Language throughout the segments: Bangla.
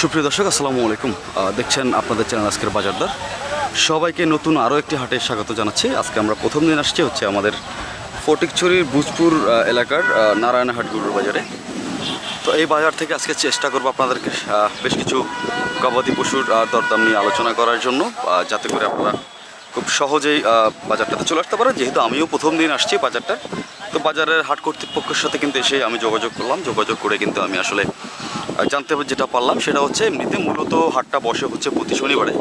সুপ্রিয় দর্শক আসসালামু আলাইকুম। দেখছেন আপনাদের চ্যানেল আজকের বাজারদার। সবাইকে নতুন আরও একটি হাটে স্বাগত জানাচ্ছি। আজকে আমরা প্রথম দিন আসছি হচ্ছে আমাদের ফটিকছড়ির ভুজপুর এলাকার আহ, নারায়ণহাট গরুর বাজারে। তো এই বাজার থেকে আজকে চেষ্টা করব আপনাদেরকে বেশ কিছু গবাদি পশুর দরদাম নিয়ে আলোচনা করার জন্য যাতে করে আপনারা খুব সহজেই বাজারটাতে চলে আসতে পারেন। যেহেতু আমিও প্রথম দিন আসছি বাজারটা তো বাজারের হাট কর্তৃপক্ষের সাথে কিন্তু এসে আমি যোগাযোগ করলাম। যোগাযোগ করে কিন্তু আমি আসলে জানতে যেটা পারলাম সেটা হচ্ছে এমনিতে মূলত হাটটা বসে হচ্ছে প্রতি শনিবারে।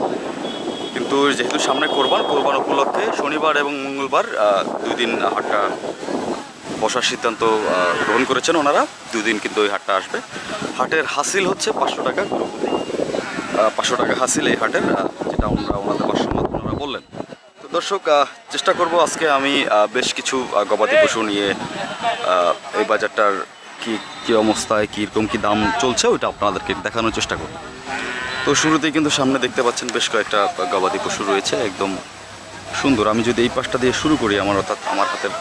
কিন্তু যেহেতু সামনে কোরবান কোরবান উপলক্ষে শনিবার এবং মঙ্গলবার দুই দিন হাটটা বসার সিদ্ধান্ত গ্রহণ করেছেন ওনারা। দুই দিন কিন্তু ওই হাটটা আসবে। হাটের হাসিল হচ্ছে পাঁচশো টাকা পাঁচশো টাকা হাসিল এই হাটের যেটা ওনারা ওনাদের মাধ্যমে ওনারা বললেন। তো দর্শক চেষ্টা করব আজকে আমি বেশ কিছু গবাদি পশু নিয়ে এই বাজারটার কি, কী অবস্থায়, কীরকম, কী দাম চলছে, ওইটা আপনাদেরকে দেখানোর চেষ্টা করব। তো শুরুতেই কিন্তু সামনে দেখতে পাচ্ছেন বেশ কয়েকটা গবাদি পশু রয়েছে, একদম সুন্দর। আমি যদি এই পাশটা দিয়ে শুরু করি, আমার অর্থাৎ আমার হাতের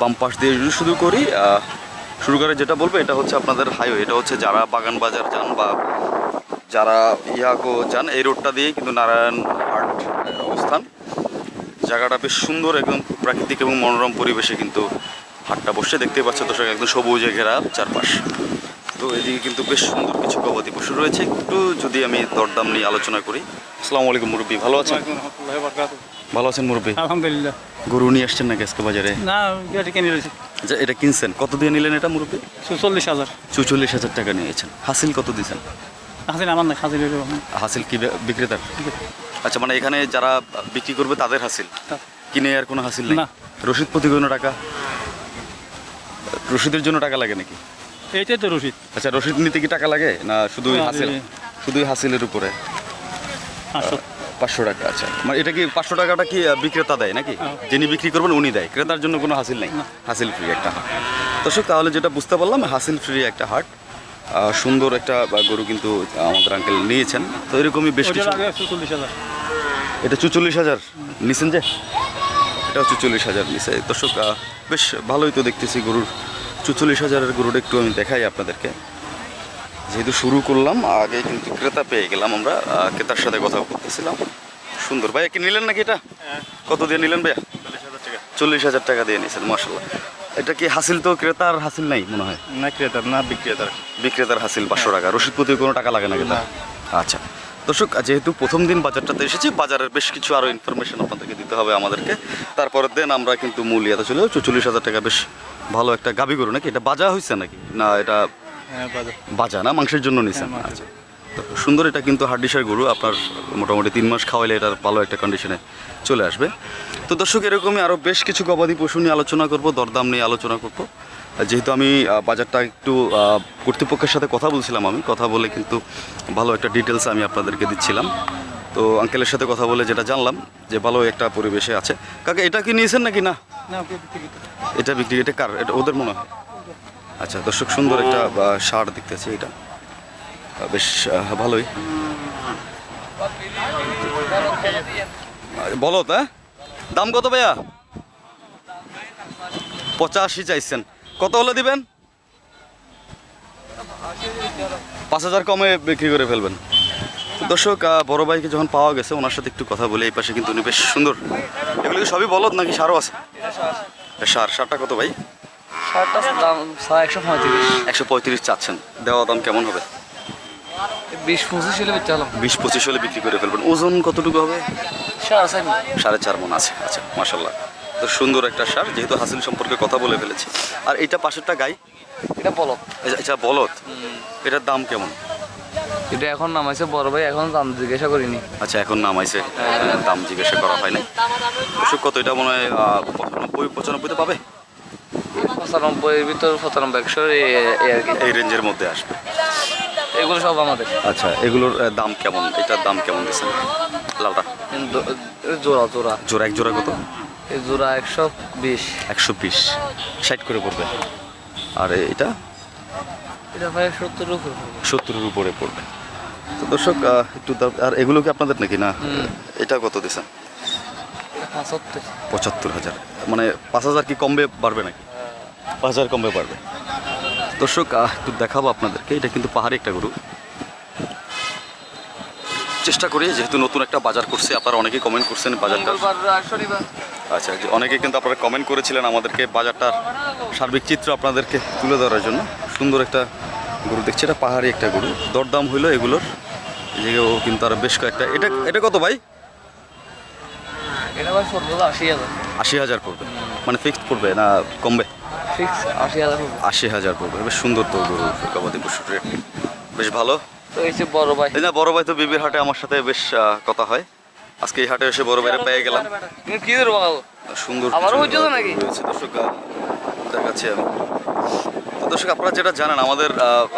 বাম পাশ দিয়ে যদি শুরু করি শুরু করে যেটা বলব, এটা হচ্ছে আপনাদের হাইওয়ে এটা হচ্ছে যারা বাগান বাজার যান বা যারা ইয়াকো যান, এই রোডটা দিয়ে কিন্তু নারায়ণ হাট অবস্থান। জায়গাটা বেশ সুন্দর, একদম প্রাকৃতিক এবং মনোরম পরিবেশে কিন্তু হাটটা বসে দেখতে পাচ্ছে দর্শক একদম সবুজে ঘেরা চারপাশ। তো এদিকে কিন্তু বেশ সুন্দর কিছু গবাদি পশু রয়েছে। একটু যদি আমি দরদাম নিয়ে আলোচনা করি। আসসালামু আলাইকুম মুরব্বী। ভালো আছেন? ভালো আছেন মুরব্বী? আলহামদুলিল্লাহ। গরু নিয়ে আসছেন নাকি আজকে বাজারে? না কিনে আচ্ছা এটা কিনছেন? কত দিয়ে নিলেন এটা মুরব্বী? চল্লিশ হাজার। চুচল্লিশ হাজার টাকা নিয়েছেন। হাসিল কত দিয়েছেন? হাসিল আমার না হাসিল হাসিল কি বিক্রেতার? আচ্ছা মানে এখানে যারা বিক্রি করবে তাদের হাসিল? কিনে আর কোনো হাসিল নেই? না। রসিদ প্রতি কোনো টাকা? রসিদের জন্য টাকা লাগে নাকি? এইটাই তো রশিদ। আচ্ছা রসিদ নিতে কি টাকা লাগে না শুধুই হাসিল? শুধুই হাসিলের উপরে? পাঁচশো। টাকা আচ্ছা। মানে এটা কি পাঁচশো টাকাটা কি বিক্রেতা দেয় নাকি। যিনি বিক্রি করবেন উনি দেয়। ক্রেতার জন্য কোনো হাসিল নেই? হাসিল ফ্রি একটা হাট দর্শক তাহলে যেটা বুঝতে পারলাম হাসিল ফ্রি একটা হাট সুন্দর একটা গরু কিন্তু আমাদের আঙ্কেল নিয়েছেন। তো এরকমই বেশ কিছু এটা চুচল্লিশ হাজার। নিছেন যে? এটাও চুচল্লিশ হাজার নিছে। দর্শক বেশ ভালোই তো দেখতেছি গরুর চুচল্লিশ হাজারের গরুটা একটু আমি দেখাই আপনাদেরকে। যেহেতু শুরু করলাম আগে কিন্তু ক্রেতা পেয়ে গেলাম আমরা ক্রেতার সাথে কথা বলতেছিলাম সুন্দর। ভাইয়া কি নিলেন নাকি এটা? কত দিয়ে নিলেন ভাইয়া? চল্লিশ হাজার টাকা। দিয়ে নিয়েছেন মার্শাল্লাহ এটা কি হাসিল তো ক্রেতার হাসিল নাই মনে হয়? না ক্রেতার না বিক্রেতার। বিক্রেতার হাসিল পাঁচশো টাকা। রসিদ প্রতি কোনো টাকা লাগে না কিন্তু আচ্ছা। দর্শক যেহেতু প্রথম দিন বাজারটাতে এসেছি বাজারের বেশ কিছু আরও ইনফরমেশন আপনাদেরকে দিতে হবে আমাদেরকে। তারপরের দিন আমরা কিন্তু মূল ইয়াতে চলে চল্লিশ হাজার টাকা বেশ ভালো একটা গাবি গরু নাকি? এটা বাজা হয়েছে নাকি? না এটা হ্যাঁ বাজা। না? মাংসের জন্য নিছেন হ্যাঁ, আচ্ছা। তো সুন্দর এটা কিন্তু হাড্ডিসার গরু। আপনার মোটামুটি তিন মাস খাওয়াইলে এটার ভালো একটা কন্ডিশনে চলে আসবে। তো দর্শক এরকমই আরও বেশ কিছু গবাদি পশু নিয়ে আলোচনা করব দরদাম নিয়ে আলোচনা করব। যেহেতু আমি বাজারটা একটু কর্তৃপক্ষের সাথে কথা বলছিলাম আমি। কথা বলে কিন্তু ভালো একটা ডিটেলস আমি আপনাদেরকে দিচ্ছিলাম। তো আঙ্কেলের সাথে কথা বলে যেটা জানলাম যে ভালো একটা পরিবেশে আছে। কাকে এটা কি নিয়েছেন নাকি? না। এটা বিক্রি এটা কার? এটা ওদের মনে হয়। আচ্ছা দর্শক, সুন্দর একটা শার্ট দেখতেছি এটা। বেশ ভালোই। বলো তা দাম কত ভাইয়া? পঁচাশি চাইছেন। কত হলে দিবেন? পাঁচ হাজার কমে বিক্রি করে ফেলবেন। দর্শক বড় ভাইকে যখন পাওয়া গেছে, ওনার সাথে একটু কথা বলে, এই পাশে কিন্তু উনি বেশ সুন্দর। এগুলো সবই বলত নাকি সারও আছে? সার সারটা কত ভাই? শার্টটার দাম সাড়ে একশো পঁয়ত্রিশ। একশো পঁয়ত্রিশ চাচ্ছেন। দেওয়া দাম কেমন হবে? বিশ পঁচিশ হলে বেচতে হলাম বিশ পঁচিশ হলে বিক্রি করে ফেলবেন। ওজন কতটুকু হবে? সাড়ে চার সাড়ে চার মন আছে। আচ্ছা মাসাল্লাহ তো সুন্দর একটা সার যেহেতু হাসিল সম্পর্কে কথা বলে ফেলেছি। আর এইটা পাশেরটা গাই? এটা বলো আচ্ছা বলদ? এটার দাম কেমন? এটা এখন নামাইছে বড় ভাই এখন দাম জিজ্ঞাসা করিনি। আচ্ছা এখন নামাইছে। দাম জিজ্ঞাসা করা হয় নাই। অবশ্য কত এটা মনে হয় পঁচানব্বই পঁচানব্বইতে পাবে? পঁচানব্বই ভিতর পঁচানব্বই একশো এই রেঞ্জের মধ্যে আসবে। এগুলো সব আমাদের। আচ্ছা এগুলোর দাম কেমন? এটার দাম কেমন দিচ্ছেন? লালটা? জোড়া জোড়া। জোড়া এক জোড়া কত? এই জোড়া একশো বিশ। একশো বিশ। ষাট করে পড়বে। আর এটা? এটা ভাই সত্তর উপর সত্তরের উপরে পড়বে। তো দর্শক একটু আর এগুলো কি আপনাদের নাকি না? এটা কত দিয়েছেন পঁচাত্তর। হাজার। মানে পাঁচ হাজার কি কমবে বাড়বে নাকি? পাঁচ হাজার কমবে বাড়বে। দর্শক একটু দেখাবো আপনাদেরকে। এটা কিন্তু পাহাড়ি একটা গরু। চেষ্টা করি যেহেতু নতুন একটা বাজার করছি আপনারা অনেকেই কমেন্ট করছেন বাজারটা। আচ্ছা অনেকে কিন্তু আপনারা কমেন্ট করেছিলেন আমাদেরকে বাজারটার সার্বিক চিত্র আপনাদেরকে তুলে ধরার জন্য। সুন্দর একটা গরু দেখছি। এটা পাহাড়ি একটা গরু। দরদাম হইল এগুলোর। এদিকেও কিন্তু আরও বেশ কয়েকটা। এটা এটা কত ভাই? এটা ভাই আশি হাজার। আশি হাজার পড়বে। মানে ফিক্সড পড়বে না কমবে? ফিক্স আশি হাজার পড়বে। বেশ সুন্দর তো গরু। গবাদি পশুর রেট বেশ ভালো। তো এই যে বড় ভাই। না বড় ভাই তো বিবির হাটে আমার সাথে বেশ কথা হয়। আজকে এই হাটে এসে বড় ভাইরা পেয়ে গেলাম। কি সুন্দর তো নাকি? দর্শক দেখাচ্ছি আমি। দর্শক আপনারা যেটা জানেন আমাদের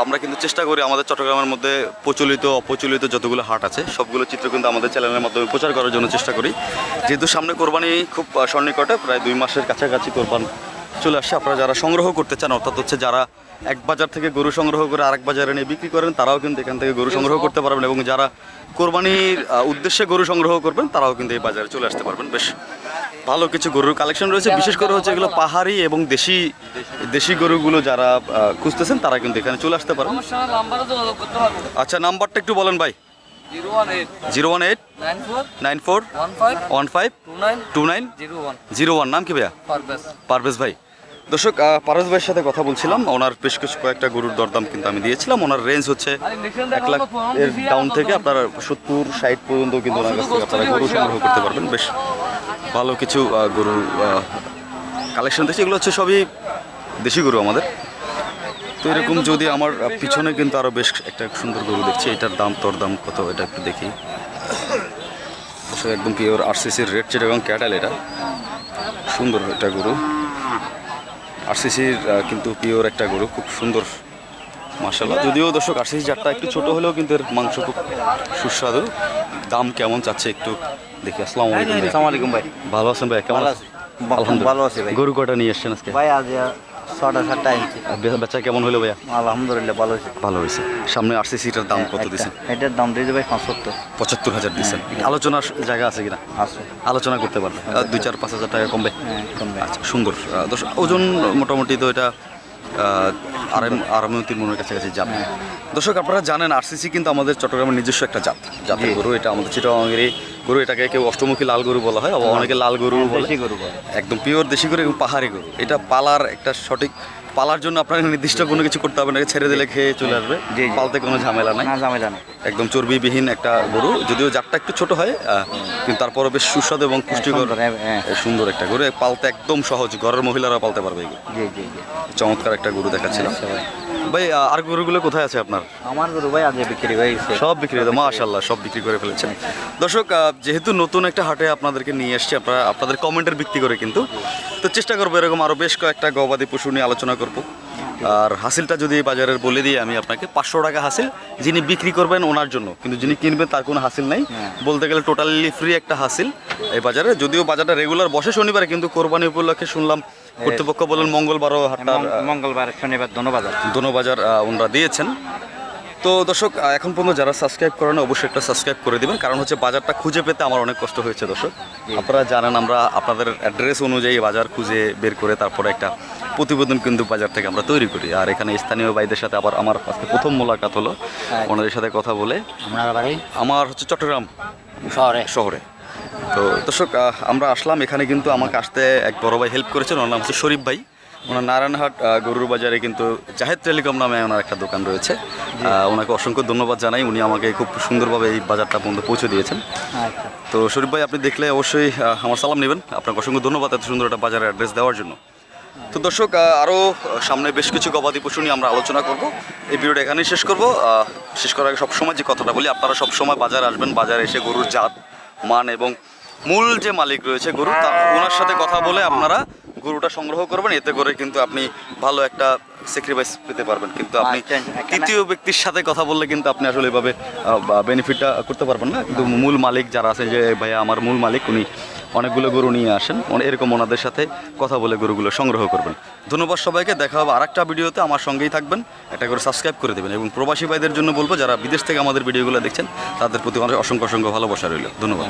আমরা কিন্তু চেষ্টা করি আমাদের চট্টগ্রামের মধ্যে প্রচলিত অপ্রচলিত যতগুলো হাট আছে সবগুলো চিত্র কিন্তু আমাদের চ্যানেলের মাধ্যমে প্রচার করার জন্য চেষ্টা করি। যেহেতু সামনে কোরবানি খুব সন্নিকটে প্রায় দুই মাসের কাছাকাছি কোরবান চলে আসছে। আপনারা যারা সংগ্রহ করতে চান অর্থাৎ হচ্ছে যারা এক বাজার থেকে গরু সংগ্রহ করে আরেক বাজারে নিয়ে বিক্রি করেন তারাও কিন্তু এখান থেকে গরু সংগ্রহ করতে পারবেন এবং যারা কোরবানির উদ্দেশ্যে গরু সংগ্রহ করবেন তারাও কিন্তু এই বাজারে চলে আসতে পারবেন। বেশ ভালো কিছু গরুর কালেকশন রয়েছে। বিশেষ করে হচ্ছে এগুলো পাহাড়ি এবং দেশি দেশি গরুগুলো যারা খুঁজতেছেন তারা কিন্তু এখানে চলে আসতে পারেন। আচ্ছা নাম্বারটা একটু বলেন ভাই। Zero one eight. Nine four one five two nine zero one. নাম কি ভাইয়া? পারভেজ। ভাই। দর্শক পারভেজ ভাইয়ের সাথে কথা বলছিলাম। ওনার বেশ কিছু কয়েকটা গরুর দরদাম কিন্তু আমি দিয়েছিলাম। ওনার রেঞ্জ হচ্ছে এক লাখ এর ডাউন থেকে আপনার সত্তর ষাট পর্যন্ত কিন্তু ওনার কাছ থেকে আপনারা গরু সংগ্রহ করতে পারবেন। বেশ ভালো কিছু গরু কালেকশন দেখছি এগুলো হচ্ছে সবই দেশি গরু আমাদের। তো এরকম যদি আমার পিছনে কিন্তু আরও বেশ একটা সুন্দর গরু দেখছি। এটার দাম তোর দাম কত? এটা একটু দেখি। দর্শক, একদম পিওর আরসিসির রেড চেট এবং ক্যাটাল এটা। সুন্দর একটা গরু। আরসিসির কিন্তু পিওর একটা গরু। খুব সুন্দর মাসাল্লাহ যদিও দর্শক আরসিসি জাতটা একটু ছোট হলেও কিন্তু এর মাংস খুব সুস্বাদু। দাম কেমন চাচ্ছে একটু দেখি। আসসালামু আলাইকুম ভাই। আসসালামু আলাইকুম ভাই। ভালো আছেন ভাই? কেমন আছেন? আলহামদুলিল্লাহ। ভালো আছি ভাই। গরু কটা নিয়ে এসেছেন আজকে? ভাই আজ ছটা সাতটা ইঞ্চি বেচা কেমন হলো ভাইয়া? আলহামদুলিল্লাহ ভালো হয়েছে। ভালো হয়েছে। সামনে আরসিসিটার দাম কত একটা- এটার দাম দিয়েছে ভাই পঁচাত্তর। পঁচাত্তর হাজার দিচ্ছেন আলোচনার জায়গা আছে কিনা? আছে। আলোচনা করতে পারবে দুই চার পাঁচ হাজার টাকা কমবে? হ্যাঁ কমবে। আচ্ছা সুন্দর। ওজন মোটামুটি তো এটা আরাম আরামতির মনের কাছাকাছি যাবে দর্শক আপনারা জানেন আরসিসি কিন্তু আমাদের চট্টগ্রামের নিজস্ব একটা জাত জাতের গরু। এটা আমাদের চিটাগাঙ্গের গরু। এটাকে কেউ অষ্টমুখী লাল গরু বলা হয় আবার অনেকে লাল গরু বলে। দেশি গরু বলে। একদম পিওর দেশি গরু এবং পাহাড়ি গরু। এটা পালার একটা সঠিক পালার জন্য আপনার নির্দিষ্ট কোনো কিছু করতে হবে না ছেড়ে দিলে খেয়ে চলে আসবে। জি। পালতে কোনো ঝামেলা নাই। না ঝামেলা নেই। একদম চর্বিবিহীন একটা গরু যদিও জাতটা একটু ছোট হয় কিন্তু তারপরও বেশ সুস্বাদু এবং পুষ্টিকর সুন্দর, হ্যাঁ, হ্যাঁ। সুন্দর একটা গরু। পালতে একদম সহজ ঘরের মহিলারা পালতে পারবে চমৎকার একটা গরু দেখাচ্ছিলাম। ভাই। আর গরুগুলো কোথায় আছে আপনার? আমার গরু ভাই আজ বিক্রি হয়ে গেছে। সব বিক্রি হয়েছে মাশাল্লাহ সব বিক্রি করে ফেলেছেন। দর্শক যেহেতু নতুন একটা হাটে আপনাদেরকে নিয়ে এসছি আপনারা আপনাদের কমেন্টের ভিত্তি করে কিন্তু। তো চেষ্টা করব এরকম আরও বেশ কয়েকটা গবাদি পশু নিয়ে আলোচনা করব। আর হাসিলটা যদি বাজারের বলে দিই আমি আপনাকে পাঁচশো টাকা হাসিল যিনি বিক্রি করবেন ওনার জন্য। কিন্তু যিনি কিনবেন তার কোনো হাসিল নাই। হ্যাঁ। বলতে গেলে টোটালি ফ্রি একটা হাসিল এই বাজারে। যদিও বাজারটা রেগুলার বসে শনিবারে কিন্তু কোরবানি উপলক্ষে শুনলাম কর্তৃপক্ষ বলেন মঙ্গলবারও হাটটা মঙ্গলবার শনিবার বাজার দোনো বাজার ওনারা দিয়েছেন। তো দর্শক এখন পর্যন্ত যারা সাবস্ক্রাইব করেন অবশ্যই একটা সাবস্ক্রাইব করে দিবেন। কারণ হচ্ছে বাজারটা খুঁজে পেতে আমার অনেক কষ্ট হয়েছে দর্শক। আপনারা জানেন আমরা আপনাদের অ্যাড্রেস অনুযায়ী বাজার খুঁজে বের করে তারপরে একটা প্রতিবেদন কিন্তু বাজার থেকে আমরা তৈরি করি। আর এখানে স্থানীয় ভাইদের সাথে আবার আমার আজকে প্রথম মোলাকাত হলো। ওনাদের সাথে কথা বলে আমার হচ্ছে চট্টগ্রাম শহরে। শহরে। তো দর্শক আমরা আসলাম। এখানে কিন্তু আমাকে আসতে এক বড় ভাই হেল্প করেছেন। ওনার নাম হচ্ছে শরীফ ভাই। ওনার নারায়ণহাট গরুর বাজারে কিন্তু জাহেদ টেলিকম নামে ওনার একটা দোকান রয়েছে। ওনাকে অসংখ্য ধন্যবাদ জানাই। উনি আমাকে খুব সুন্দরভাবে এই বাজারটা পর্যন্ত পৌঁছে দিয়েছেন। আচ্ছা। তো শরীফ ভাই আপনি দেখলে অবশ্যই আমার সালাম নেবেন। আপনাকে অসংখ্য ধন্যবাদ এত সুন্দর একটা বাজারের অ্যাড্রেস দেওয়ার জন্য। তো দর্শক আরও সামনে বেশ কিছু গবাদি পশু নিয়ে আমরা আলোচনা করব। এই ভিডিওটা এখানেই শেষ করব। শেষ করার আগে সবসময় যে কথাটা বলি আপনারা সবসময় বাজারে আসবেন। বাজারে এসে গরুর জাত মান এবং মূল যে মালিক রয়েছে গরু তা ওনার সাথে কথা বলে আপনারা গরুটা সংগ্রহ করবেন এতে করে কিন্তু আপনি ভালো একটা স্যাক্রিফাইস পেতে পারবেন। কিন্তু আপনি আচ্ছা, তৃতীয় ব্যক্তির সাথে কথা বললে কিন্তু আপনি আসলে এভাবে বেনিফিটটা করতে পারবেন না। কিন্তু মূল মালিক যারা আছে যে ভাইয়া আমার মূল মালিক উনি অনেকগুলো গরু নিয়ে আসেন। এরকম ওনাদের সাথে কথা বলে গরুগুলো সংগ্রহ করবেন। ধন্যবাদ সবাইকে। দেখা হবে আরেকটা ভিডিওতে। আমার সঙ্গেই থাকবেন। একটা করে সাবস্ক্রাইব করে দেবেন। এবং প্রবাসী ভাইদের জন্য বলব যারা বিদেশ থেকে আমাদের ভিডিওগুলো দেখছেন তাদের প্রতি অনেক অসংখ্য অসংখ্য ভালোবাসা রইল। ধন্যবাদ।